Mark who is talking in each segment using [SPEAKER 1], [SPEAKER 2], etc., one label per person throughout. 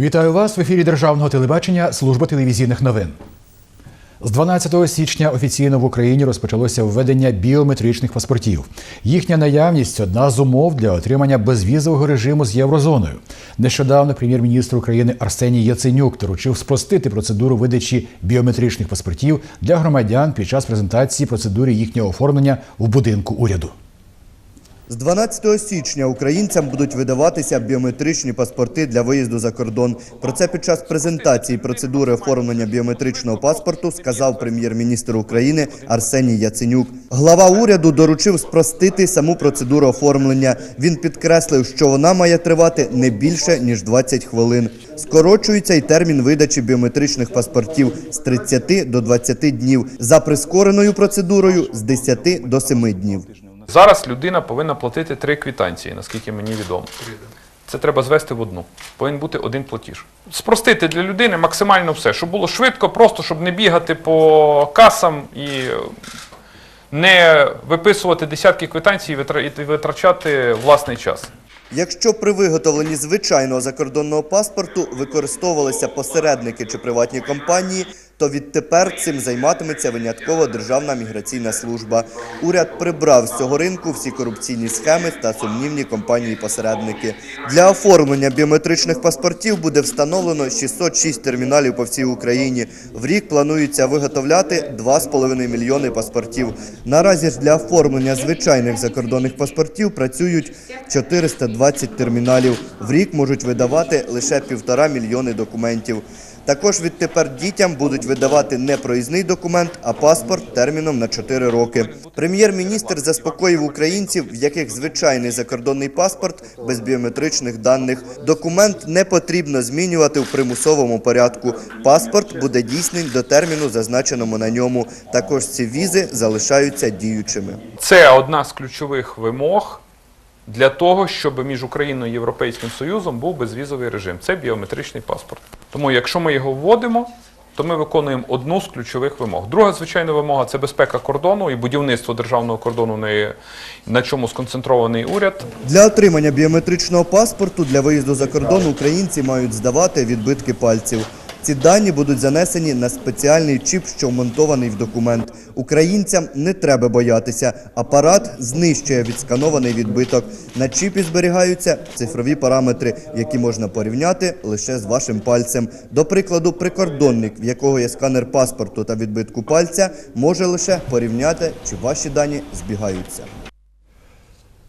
[SPEAKER 1] Вітаю вас в ефірі Державного телебачення Служба телевізійних новин. З 12 січня офіційно в Україні розпочалося введення біометричних паспортів. Їхня наявність одна з умов для отримання безвізового режиму з єврозоною. Нещодавно прем'єр-міністр України Арсеній Яценюк доручив спростити процедуру видачі біометричних паспортів для громадян під час презентації процедури їхнього оформлення в будинку уряду.
[SPEAKER 2] З 12 січня українцям будуть видаватися біометричні паспорти для виїзду за кордон. Про це під час презентації процедури оформлення біометричного паспорту сказав прем'єр-міністр України Арсеній Яценюк. Глава уряду доручив спростити саму процедуру оформлення. Він підкреслив, що вона має тривати не більше ніж 20 хвилин. Скорочується й термін видачі біометричних паспортів з 30 до 20 днів. За прискореною процедурою з 10 до 7 днів.
[SPEAKER 3] Зараз людина повинна платити три квитанції, наскільки мені відомо. Це треба звести в одну. Повинен бути один платіж. Спростити для людини максимально все, щоб було швидко, просто щоб не бігати по касам і не виписувати десятки квитанцій і витрачати власний час.
[SPEAKER 2] Якщо при виготовленні звичайного закордонного паспорту використовувалися посередники чи приватні компанії, то відтепер цим займатиметься винятково Державна міграційна служба. Уряд прибрав з цього ринку всі корупційні схеми та сумнівні компанії-посередники. Для оформлення біометричних паспортів буде встановлено 606 терміналів по всій Україні. В рік планується виготовляти 2,5 мільйони паспортів. Наразі ж для оформлення звичайних закордонних паспортів працюють 420 терміналів. В рік можуть видавати лише півтора мільйони документів. Також відтепер дітям будуть видавати не проїзний документ, а паспорт терміном на 4 роки. Прем'єр-міністр заспокоїв українців, в яких звичайний закордонний паспорт без біометричних даних. Документ не потрібно змінювати в примусовому порядку. Паспорт буде дійсним до терміну, зазначеному на ньому. Також ці візи залишаються діючими.
[SPEAKER 3] Це одна з ключових вимог для того, щоб між Україною і Європейським Союзом був безвізовий режим. Це біометричний паспорт. Тому, якщо ми його вводимо, то ми виконуємо одну з ключових вимог. Друга, звичайна вимога це безпека кордону і будівництво державного кордону, на- на чому сконцентрований уряд.
[SPEAKER 2] Для отримання біометричного паспорту для виїзду за кордон українці мають здавати відбитки пальців. Ці дані будуть занесені на спеціальний чіп, що вмонтований в документ. Українцям не треба боятися. Апарат знищує відсканований відбиток. На чіпі зберігаються цифрові параметри, які можна порівняти лише з вашим пальцем. До прикладу, прикордонник, в якого є сканер паспорту та відбитку пальця, може лише порівняти, чи ваші дані збігаються.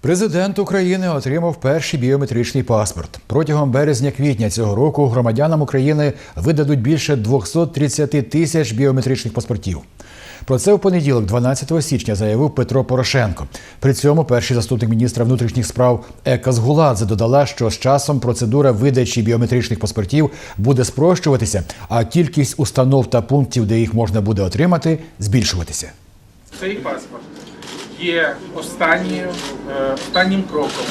[SPEAKER 1] Президент України отримав перший біометричний паспорт. Протягом березня-квітня цього року громадянам України видадуть більше 230 тисяч біометричних паспортів. Про це в понеділок, 12 січня, заявив Петро Порошенко. При цьому перший заступник міністра внутрішніх справ Ека Згуладзе додала, що з часом процедура видачі біометричних паспортів буде спрощуватися, а кількість установ та пунктів, де їх можна буде отримати, збільшуватися.
[SPEAKER 4] Цей паспорт є останньою, е, останнім кроком,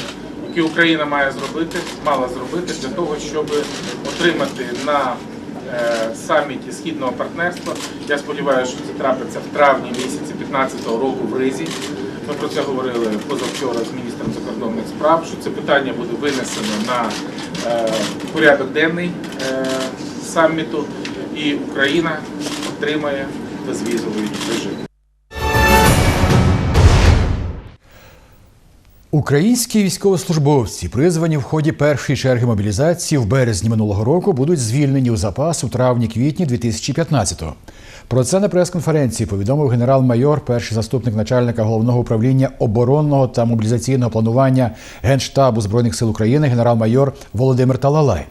[SPEAKER 4] який Україна має зробити, мала зробити для того, щоб отримати на е, саміті східного партнерства. Я сподіваюся, що це трапиться в травні місяці 2015 року в Ризі. Ми про це говорили позавчора з міністром закордонних справ, що це питання буде винесено на е, порядок денний саміту, і Україна отримає безвізовий режим.
[SPEAKER 1] Українські військовослужбовці, призвані в ході першої черги мобілізації в березні минулого року, будуть звільнені у запас у травні-квітні 2015-го. Про це на прес-конференції повідомив генерал-майор, перший заступник начальника головного управління оборонного та мобілізаційного планування Генштабу збройних сил України, генерал-майор Володимир Талалай.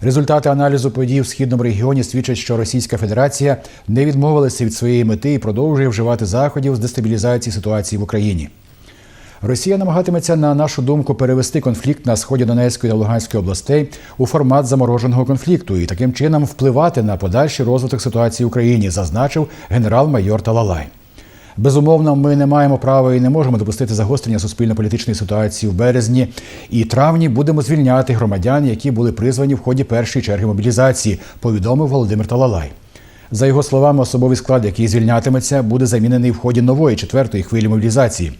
[SPEAKER 1] Результати аналізу подій в східному регіоні свідчать, що Російська Федерація не відмовилася від своєї мети і продовжує вживати заходів з дестабілізації ситуації в Україні. Росія намагатиметься, на нашу думку, перевести конфлікт на сході Донецької та Луганської областей у формат замороженого конфлікту і таким чином впливати на подальший розвиток ситуації в Україні, зазначив генерал-майор Талалай. Безумовно, ми не маємо права і не можемо допустити загострення суспільно-політичної ситуації в березні і травні будемо звільняти громадян, які були призвані в ході першої черги мобілізації, повідомив Володимир Талалай. За його словами, особовий склад, який звільнятиметься, буде замінений в ході нової четвертої хвилі мобілізації.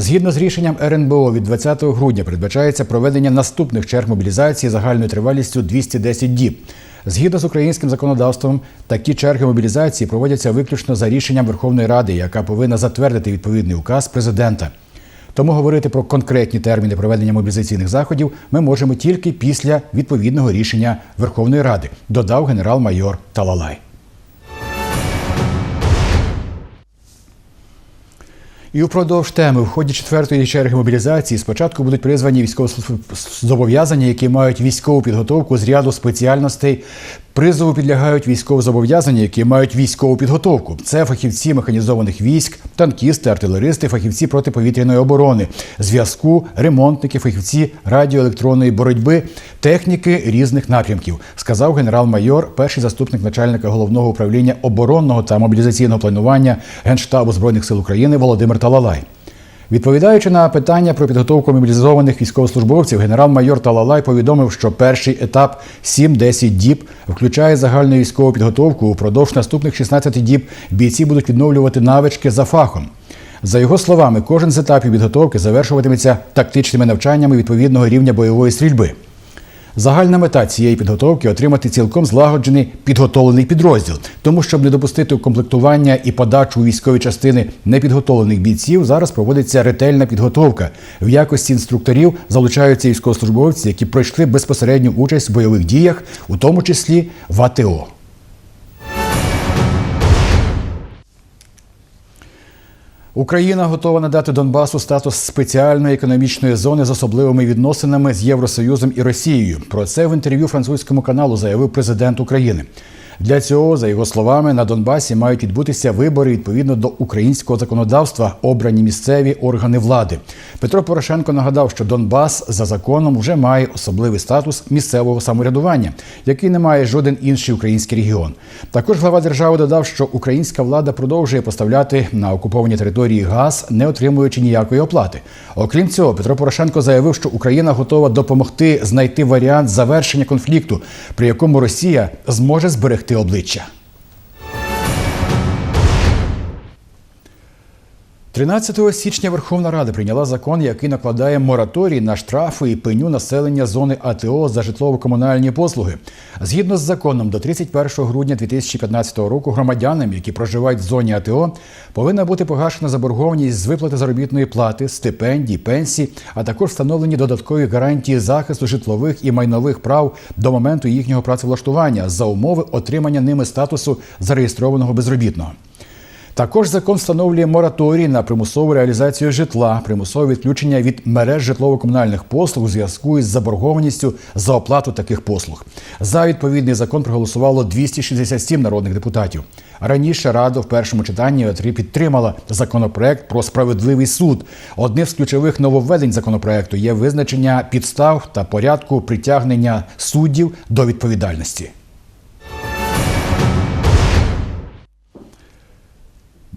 [SPEAKER 1] Згідно з рішенням РНБО від 20 грудня передбачається проведення наступних черг мобілізації загальною тривалістю 210 діб. Згідно з українським законодавством, такі черги мобілізації проводяться виключно за рішенням Верховної Ради, яка повинна затвердити відповідний указ президента. Тому говорити про конкретні терміни проведення мобілізаційних заходів ми можемо тільки після відповідного рішення Верховної Ради, додав генерал-майор Талалай. І впродовж теми в ході четвертої черги мобілізації спочатку будуть призвані військовозобов'язані, які мають військову підготовку з ряду спеціальностей. Призову підлягають військовозобов'язані, які мають військову підготовку. Це фахівці механізованих військ, танкісти, артилеристи, фахівці протиповітряної оборони, зв'язку, ремонтники, фахівці радіоелектронної боротьби, техніки різних напрямків, сказав генерал-майор, перший заступник начальника головного управління оборонного та мобілізаційного планування Генштабу збройних сил України Володимир Талалай. Відповідаючи на питання про підготовку мобілізованих військовослужбовців, генерал-майор Талалай повідомив, що перший етап 7-10 діб включає загальну військову підготовку. Упродовж наступних 16 діб бійці будуть відновлювати навички за фахом. За його словами, кожен з етапів підготовки завершуватиметься тактичними навчаннями відповідного рівня бойової стрільби. Загальна мета цієї підготовки отримати цілком злагоджений підготовлений підрозділ. Тому, щоб не допустити укомплектування і подачу у військові частини непідготовлених бійців, зараз проводиться ретельна підготовка. В якості інструкторів залучаються військовослужбовці, які пройшли безпосередню участь в бойових діях, у тому числі в АТО. Україна готова надати Донбасу статус спеціальної економічної зони з особливими відносинами з Євросоюзом і Росією. Про це в інтерв'ю французькому каналу заявив президент України. Для цього, за його словами, на Донбасі мають відбутися вибори відповідно до українського законодавства, обрані місцеві органи влади. Петро Порошенко нагадав, що Донбас за законом вже має особливий статус місцевого самоврядування, який не має жоден інший український регіон. Також глава держави додав, що українська влада продовжує поставляти на окуповані території газ, не отримуючи ніякої оплати. Окрім цього, Петро Порошенко заявив, що Україна готова допомогти знайти варіант завершення конфлікту, при якому Росія зможе зберегти обличчя. 13 січня Верховна Рада прийняла закон, який накладає мораторій на штрафи і пеню населення зони АТО за житлово-комунальні послуги. Згідно з законом, до 31 грудня 2015 року громадянам, які проживають в зоні АТО, повинна бути погашена заборгованість з виплати заробітної плати, стипендій, пенсій, а також встановлені додаткові гарантії захисту житлових і майнових прав до моменту їхнього працевлаштування за умови отримання ними статусу зареєстрованого безробітного. Також закон встановлює мораторій на примусову реалізацію житла, примусове відключення від мереж житлово-комунальних послуг у зв'язку із заборгованістю за оплату таких послуг. За відповідний закон проголосувало 267 народних депутатів. Раніше Рада в першому читанні підтримала законопроект про справедливий суд. Одним з ключових нововведень законопроекту є визначення підстав та порядку притягнення суддів до відповідальності.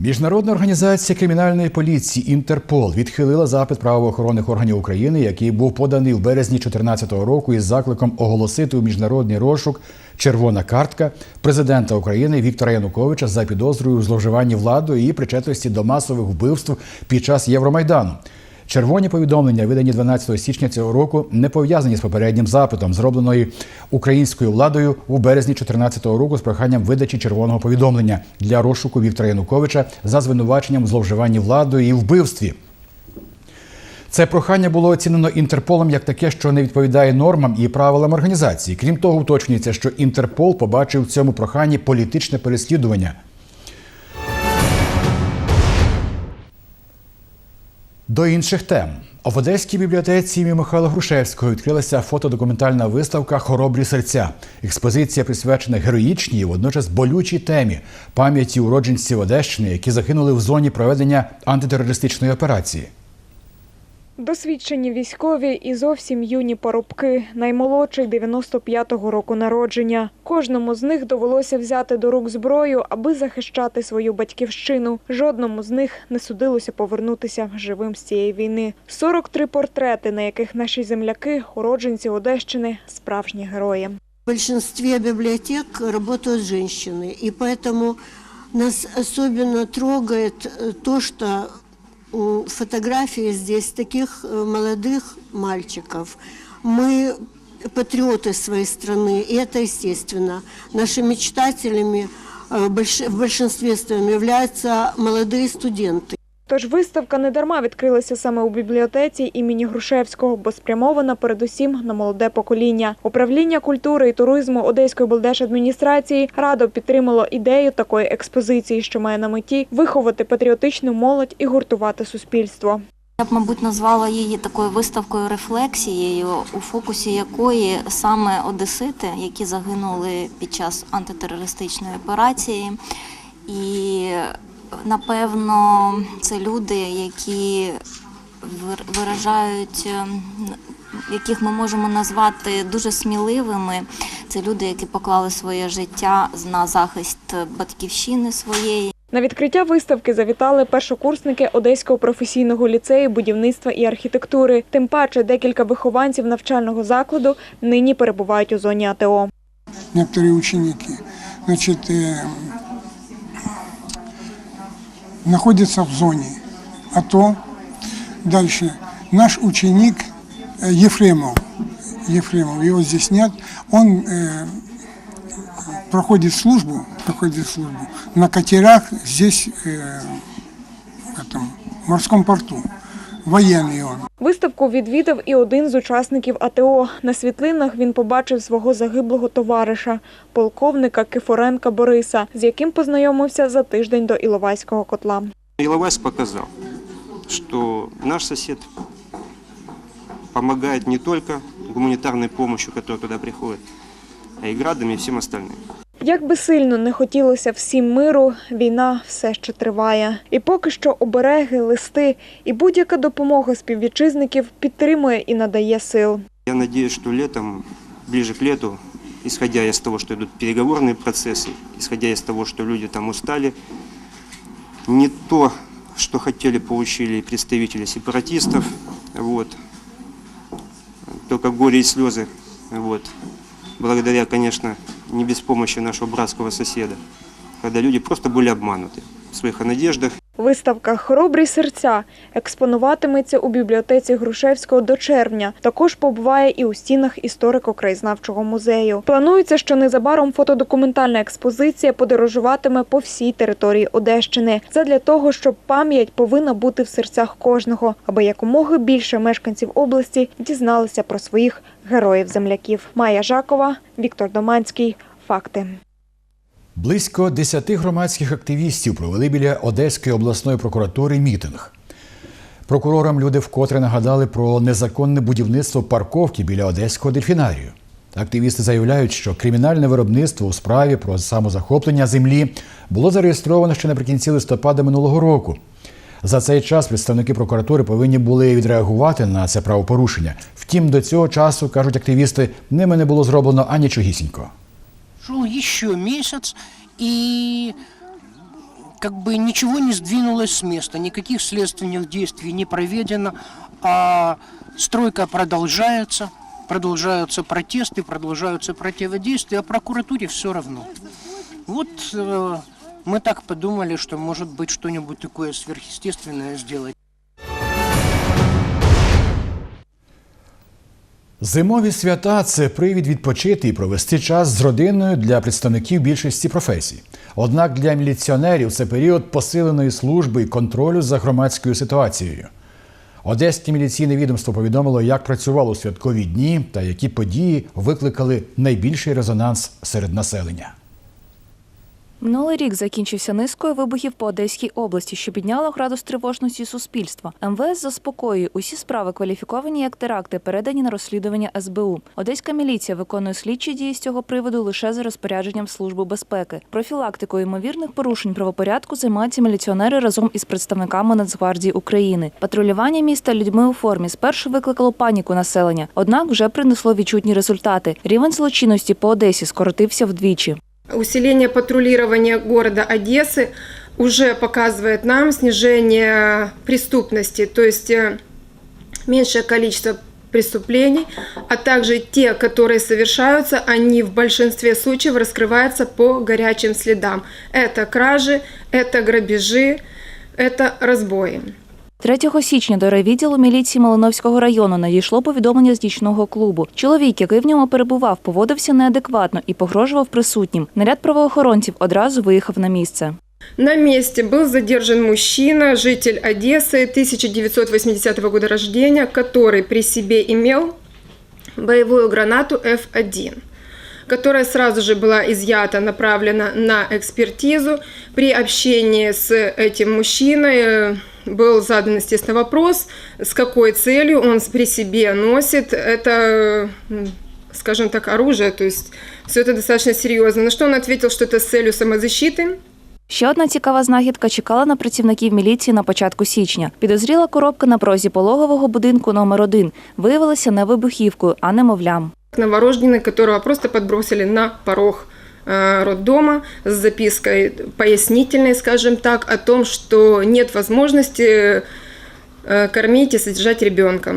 [SPEAKER 1] Міжнародна організація кримінальної поліції Інтерпол відхилила запит правоохоронних органів України, який був поданий в березні 2014 року із закликом оголосити у міжнародний розшук червона картка президента України Віктора Януковича за підозрою у зловживанні владою і причетності до масових вбивств під час Євромайдану. Червоні повідомлення, видані 12 січня цього року, не пов'язані з попереднім запитом, зробленою українською владою у березні 2014 року з проханням видачі червоного повідомлення для розшуку Віктора Януковича за звинуваченням зловживанні владою і вбивстві. Це прохання було оцінено Інтерполом як таке, що не відповідає нормам і правилам організації. Крім того, уточнюється, що Інтерпол побачив в цьому проханні політичне переслідування. До інших тем. В Одеській бібліотеці імені Михайла Грушевського відкрилася фотодокументальна виставка Хоробрі серця. Експозиція присвячена героїчній, і водночас болючій темі пам'яті уродженців Одещини, які загинули в зоні проведення антитерористичної операції.
[SPEAKER 5] Досвідчені військові і зовсім юні парубки, наймолодший 95-го року народження. Кожному з них довелося взяти до рук зброю, аби захищати свою батьківщину. Жодному з них не судилося повернутися живим з цієї війни. 43 портрети, на яких наші земляки, уродженці Одещини, справжні герої.
[SPEAKER 6] В большинстве библиотек работают женщины, и поэтому нас особенно трогает э, то, что м, фотографии здесь таких э, молодых мальчиков. Мы патриоты своей страны, и это естественно. Нашими мечтателями э, больш- в большинстве своем являются молодые студенты.
[SPEAKER 5] Тож виставка не дарма відкрилася саме у бібліотеці імені Грушевського, бо спрямована передусім на молоде покоління. Управління культури і туризму Одеської облдержадміністрації радо підтримало ідею такої експозиції, що має на меті виховати патріотичну молодь і гуртувати суспільство.
[SPEAKER 7] Я б, мабуть, назвала її такою виставкою рефлексією, у фокусі якої саме одесити, які загинули під час антитерористичної операції. І напевно це люди, які виражають, ем, яких ми можемо назвати дуже сміливими. Це люди, які поклали своє життя на захист батьківщини своєї.
[SPEAKER 5] На відкриття виставки завітали першокурсники Одеського професійного ліцею будівництва і архітектури. Тим паче декілька вихованців навчального закладу нині перебувають у зоні АТО.
[SPEAKER 8] некоторые ученики, значит, э, находятся в зоне АТО. Дальше наш ученик э, Ефремов, Ефремов, его здесь нет, он э, проходит службу, проходит службу на катерах здесь, э, в этом морском порту. Военный он.
[SPEAKER 5] Виставку відвідав і один з учасників АТО. На світлинах він побачив свого загиблого товариша, полковника Кифоренка Бориса, з яким познайомився за тиждень до Іловайського котла.
[SPEAKER 9] Иловайс показал, что наш сосед помогает не только гуманитарной помощью, которая туда приходит, а и градами и всем остальным.
[SPEAKER 5] Як би сильно не хотілося всім миру, війна все ще триває. І поки що обереги, листи і будь-яка допомога співвітчизників підтримує і надає сил.
[SPEAKER 9] Я надеюсь, что летом, ближе к лету, исходя из того, что идут переговорные процессы, исходя из того, что люди там устали, не то, что хотели, получили представители сепаратистов, вот, только горе и слезы, вот, благодаря, конечно, не без помощи нашего братского соседа, когда люди просто были обмануты в своих надеждах
[SPEAKER 5] Виставка Хоробрі серця експонуватиметься у бібліотеці Грушевського до червня. Також побуває і у стінах історико-краєзнавчого музею. Планується, що незабаром фотодокументальна експозиція подорожуватиме по всій території Одещини. Це для того, щоб пам'ять повинна бути в серцях кожного, аби якомога більше мешканців області дізналися про своїх героїв-земляків. Майя Жакова, Віктор Доманський. Факти.
[SPEAKER 1] Близько десяти громадських активістів провели біля Одеської обласної прокуратури мітинг. Прокурорам люди вкотре нагадали про незаконне будівництво парковки біля Одеського дельфінарію. Активісти заявляють, що кримінальне виробництво у справі про самозахоплення землі було зареєстровано ще наприкінці листопада минулого року. За цей час представники прокуратури повинні були відреагувати на це правопорушення. Втім, до цього часу, кажуть активісти, ними не було зроблено анічогісінько.
[SPEAKER 10] Шел еще месяц, и как бы ничего не сдвинулось с места, никаких следственных действий не проведено, а стройка продолжается, продолжаются протесты, продолжаются противодействия, а прокуратуре все равно. Вот э, мы так подумали, что может быть что-нибудь такое сверхъестественное сделать.
[SPEAKER 1] Зимові свята це привід відпочити і провести час з родиною для представників більшості професій. Однак для міліціонерів це період посиленої служби і контролю за громадською ситуацією. Одеське міліційне відомство повідомило, як працювало у святкові дні та які події викликали найбільший резонанс серед населення.
[SPEAKER 11] Минулий рік закінчився низкою вибухів по Одеській області, що підняло градус тривожності суспільства. МВС заспокоює усі справи, кваліфіковані як теракти, передані на розслідування СБУ. Одеська міліція виконує слідчі дії з цього приводу лише за розпорядженням Служби безпеки. Профілактикою ймовірних порушень правопорядку займаються міліціонери разом із представниками Нацгвардії України. Патрулювання міста людьми у формі спершу викликало паніку населення, однак вже принесло відчутні результати. Рівень злочинності по Одесі скоротився вдвічі.
[SPEAKER 12] Усиление патрулирования города Одессы уже показывает нам снижение преступности, то есть э, меньшее количество преступлений, а также те, которые совершаются, они в большинстве случаев раскрываются по горячим следам. Это кражи, это грабежи, это разбои.
[SPEAKER 11] 3 січня до райвідділу міліції Малиновського району надійшло повідомлення з нічного клубу. Чоловік, який в ньому перебував, поводився неадекватно і погрожував присутнім. Наряд правоохоронців одразу виїхав на місце.
[SPEAKER 12] На месте был задержан мужчина, житель Одессы 1980 года рождения, который при себе имел боевую гранату F1, которая сразу же была изъята, направлена на экспертизу. При общении с этим мужчиной э, был задан, естественно, вопрос, с какой целью он при себе носит это, м, скажем так, оружие, то есть все это достаточно серьезно. На что он ответил, что это с целью самозащиты,
[SPEAKER 11] Ще одна цікава знахідка чекала на працівників міліції на початку січня. Підозріла коробка на прозі пологового будинку номер 1 виявилася не вибухівкою, а немовлям.
[SPEAKER 12] новорожденный, которого просто подбросили на порог э, роддома с запиской пояснительной, скажем так, о том, что нет возможности э, кормить и содержать ребенка.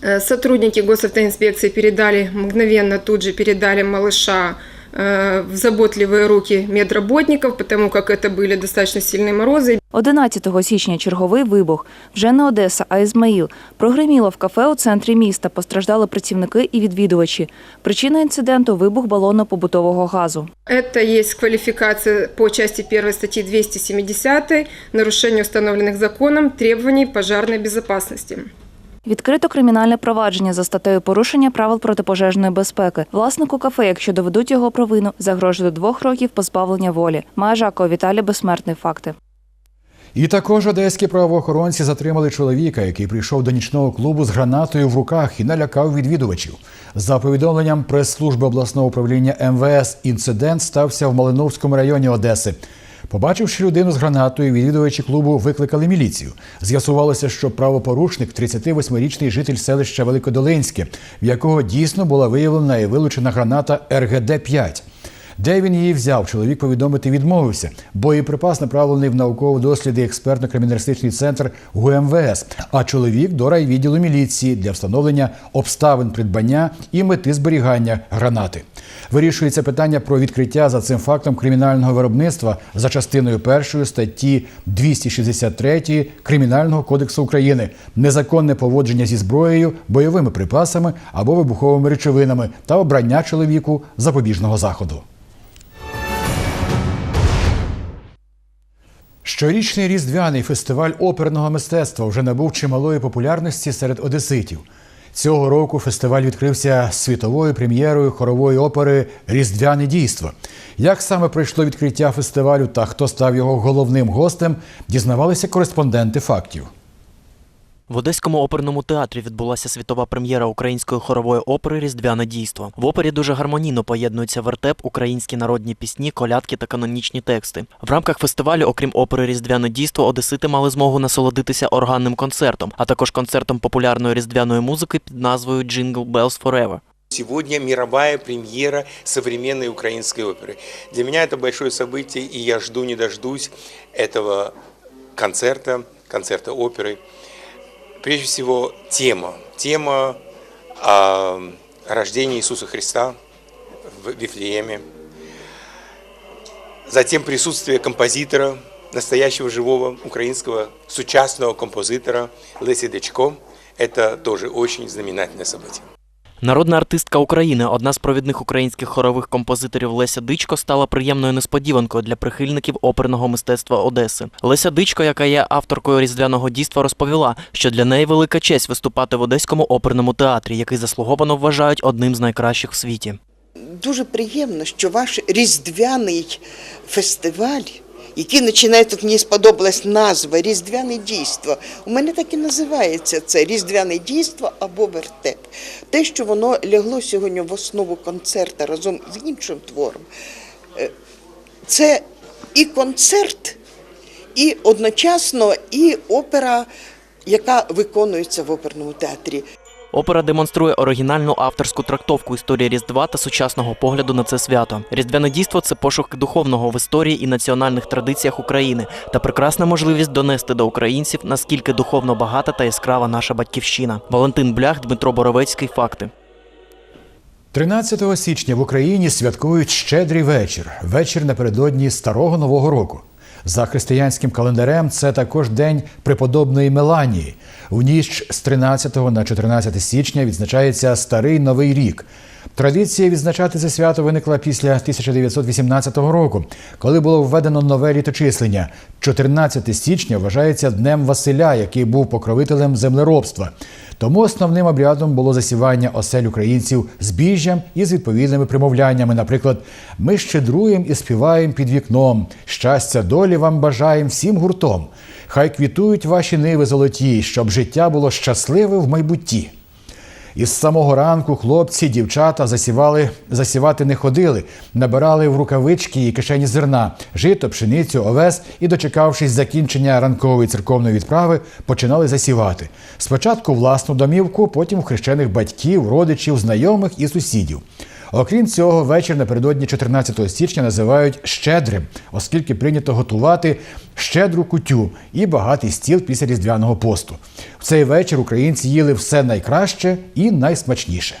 [SPEAKER 12] Э, Сотрудники госавтоинспекции передали, мгновенно тут же передали малыша э, в заботливые руки медработников, потому как это были достаточно сильные морозы.
[SPEAKER 11] 11 січня черговий вибух. Вже не Одеса, а Ізмаїл. Прогреміло в кафе у центрі міста. Постраждали працівники і відвідувачі. Причина інциденту вибух балону побутового газу.
[SPEAKER 12] Это есть квалификация по части 1 статьи 270 нарушение установленных законом требований пожарной безопасности.
[SPEAKER 11] Відкрито кримінальне провадження за статтею порушення правил протипожежної безпеки. Власнику кафе, якщо доведуть його провину, загрожує до двох років позбавлення волі. Має Жакова Віталій Безсмертний факти.
[SPEAKER 1] І також одеські правоохоронці затримали чоловіка, який прийшов до нічного клубу з гранатою в руках і налякав відвідувачів. За повідомленням прес-служби обласного управління МВС, інцидент стався в Малиновському районі Одеси. Побачивши людину з гранатою, відвідувачі клубу викликали міліцію. З'ясувалося, що правопорушник 38-річний житель селища Великодолинське, в якого дійсно була виявлена і вилучена граната РГД-5. Де він її взяв, чоловік повідомити відмовився. Боєприпас направлений в науково-досліди експертно-криміналістичний центр ГУМВС, а чоловік до райвідділу міліції для встановлення обставин придбання і мети зберігання гранати. Вирішується питання про відкриття за цим фактом кримінального виробництва за частиною першої статті 263 Кримінального кодексу України незаконне поводження зі зброєю, бойовими припасами або вибуховими речовинами та обрання чоловіку запобіжного заходу. Щорічний різдвяний фестиваль оперного мистецтва вже набув чималої популярності серед одеситів. Цього року фестиваль відкрився світовою прем'єрою хорової опери Різдвяне дійство. Як саме пройшло відкриття фестивалю та хто став його головним гостем, дізнавалися кореспонденти фактів.
[SPEAKER 13] В Одеському оперному театрі відбулася світова прем'єра української хорової опери Різдвяне дійство. В опері дуже гармонійно поєднуються вертеп, українські народні пісні, колядки та канонічні тексти. В рамках фестивалю, окрім опери Різдвяне дійство, одесити мали змогу насолодитися органним концертом, а також концертом популярної різдвяної музики під назвою Jingle Bells Forever.
[SPEAKER 14] Сегодня мировая премьера современной украинской оперы. Для меня это большое событие, и я жду не дождусь этого концерта, концерта оперы. Прежде всего, тема. Тема о рождении Иисуса Христа в Вифлееме. Затем присутствие композитора, настоящего живого украинского сучасного композитора Леси Дечко. Это тоже очень знаменательное событие.
[SPEAKER 13] Народна артистка України, одна з провідних українських хорових композиторів Леся Дичко, стала приємною несподіванкою для прихильників оперного мистецтва Одеси. Леся Дичко, яка є авторкою різдвяного дійства, розповіла, що для неї велика честь виступати в Одеському оперному театрі, який заслуговано вважають одним з найкращих в світі.
[SPEAKER 15] Дуже приємно, що ваш різдвяний фестиваль, який починає, тут мені сподобалась назва Різдвяне дійство. У мене так і називається це Різдвяне дійство або вертеп. Те, що воно лягло сьогодні в основу концерта разом з іншим твором. Е, Це і концерт, і одночасно і опера, яка виконується в оперному театрі.
[SPEAKER 13] Опера демонструє оригінальну авторську трактовку історії Різдва та сучасного погляду на це свято. Різдвяне дійство це пошук духовного в історії і національних традиціях України та прекрасна можливість донести до українців, наскільки духовно багата та яскрава наша батьківщина. Валентин Блях, Дмитро Боровецький. Факти.
[SPEAKER 1] 13 січня в Україні святкують щедрий вечір вечір напередодні Старого Нового року. За християнським календарем це також день преподобної Меланії. У ніч з 13 на 14 січня відзначається Старий Новий рік. Традиція відзначати це свято виникла після 1918 року, коли було введено нове літочислення. 14 січня вважається днем Василя, який був покровителем землеробства. Тому основним обрядом було засівання осель українців збіжжям і з відповідними примовляннями. Наприклад, ми щедруємо і співаємо під вікном. Щастя, долі вам бажаємо всім гуртом. Хай квітують ваші ниви золоті, щоб життя було щасливе в майбутті. Із самого ранку хлопці, дівчата засівали, засівати не ходили, набирали в рукавички і кишені зерна, жито, пшеницю, овес і, дочекавшись закінчення ранкової церковної відправи, починали засівати. Спочатку власну домівку, потім хрещених батьків, родичів, знайомих і сусідів. Окрім цього, вечір напередодні 14 січня називають щедрим, оскільки прийнято готувати щедру кутю і багатий стіл після різдвяного посту. В цей вечір українці їли все найкраще і найсмачніше.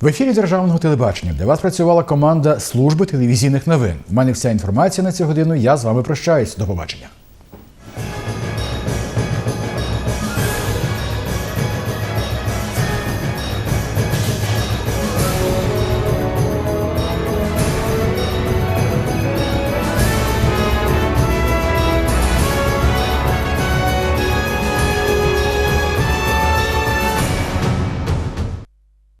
[SPEAKER 1] В ефірі державного телебачення для вас працювала команда служби телевізійних новин. У мене вся інформація на цю годину. Я з вами прощаюсь. До побачення.